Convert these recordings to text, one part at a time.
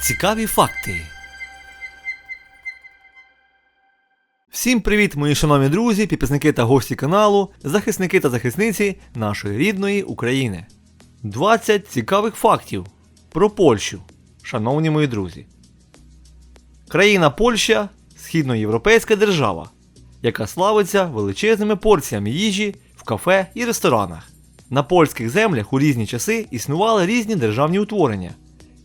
Цікаві факти. Всім привіт, мої шановні друзі, підписники та гості каналу, захисники та захисниці нашої рідної України. 20 цікавих фактів про Польщу, шановні мої друзі. Країна Польща східноєвропейська держава, яка славиться величезними порціями їжі в кафе і ресторанах. На польських землях у різні часи існували різні державні утворення,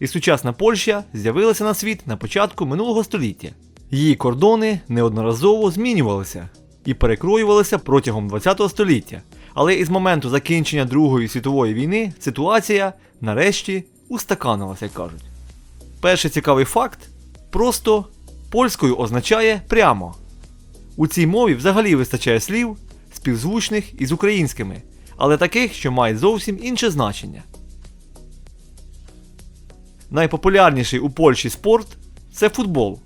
і сучасна Польща з'явилася на світ на початку минулого століття. Її кордони неодноразово змінювалися і перекроювалися протягом ХХ століття. Але із моменту закінчення Другої світової війни ситуація нарешті устаканилася, як кажуть. Перший цікавий факт просто польською означає прямо. У цій мові взагалі вистачає слів, співзвучних із українськими, але таких, що мають зовсім інше значення. Найпопулярніший у Польщі спорт це футбол.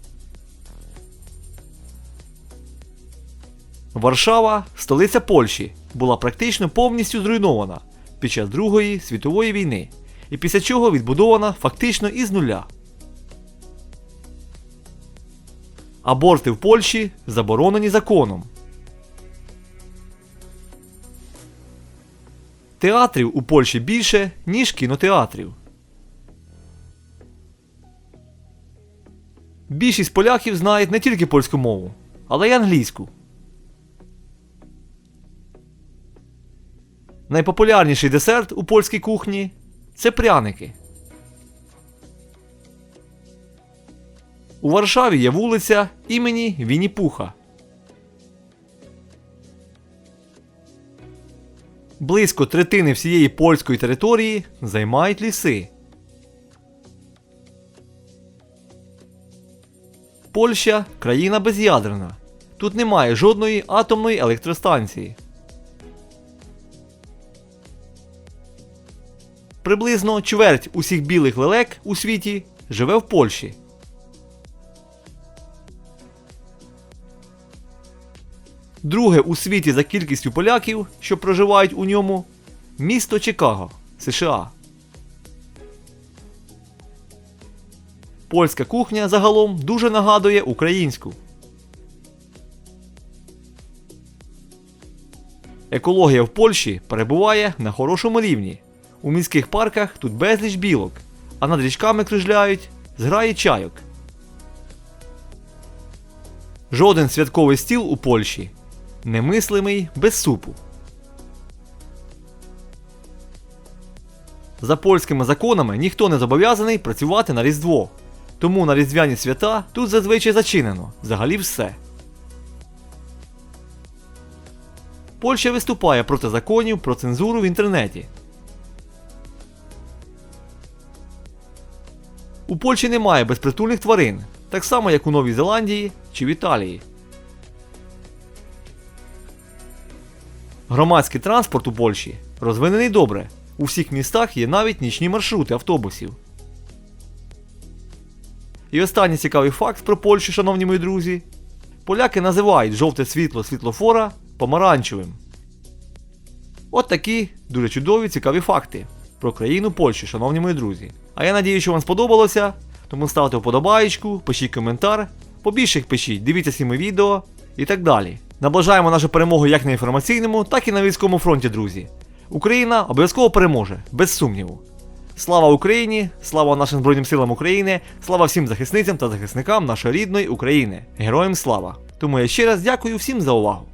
Варшава, столиця Польщі, була практично повністю зруйнована під час Другої світової війни, і після чого відбудована фактично із нуля. Аборти в Польщі заборонені законом. Театрів у Польщі більше, ніж кінотеатрів. Більшість поляків знають не тільки польську мову, але й англійську. Найпопулярніший десерт у польській кухні це пряники. У Варшаві є вулиця імені Вінні Пуха. Близько третини всієї польської території займають ліси. Польща країна без'ядерна. Тут немає жодної атомної електростанції. Приблизно чверть усіх білих лелек у світі живе в Польщі. Друге у світі за кількістю поляків, що проживають у ньому, місто Чикаго, США. Польська кухня загалом дуже нагадує українську. Екологія в Польщі перебуває на хорошому рівні. У міських парках тут безліч білок, а над річками кружляють зграї чайок. Жоден святковий стіл у Польщі немислимий без супу. За польськими законами ніхто не зобов'язаний працювати на Різдво. Тому на різдвяні свята тут зазвичай зачинено взагалі все. Польща виступає проти законів про цензуру в інтернеті. У Польщі немає безпритульних тварин, так само як у Новій Зеландії чи в Італії. Громадський транспорт у Польщі розвинений добре. У всіх містах є навіть нічні маршрути автобусів. І останній цікавий факт про Польщу, шановні мої друзі. Поляки називають жовте світло світлофора помаранчевим. От такі дуже чудові цікаві факти про країну Польщу, шановні мої друзі. А я надію, що вам сподобалося. Тому ставте вподобаєчку, пишіть коментар, побільше їх пишіть, дивіться всі мої відео і так далі. Наближаємо нашу перемогу як на інформаційному, так і на військовому фронті, друзі. Україна обов'язково переможе, без сумніву. Слава Україні! Слава нашим Збройним силам України! Слава всім захисницям та захисникам нашої рідної України! Героям слава! Тому я ще раз дякую всім за увагу!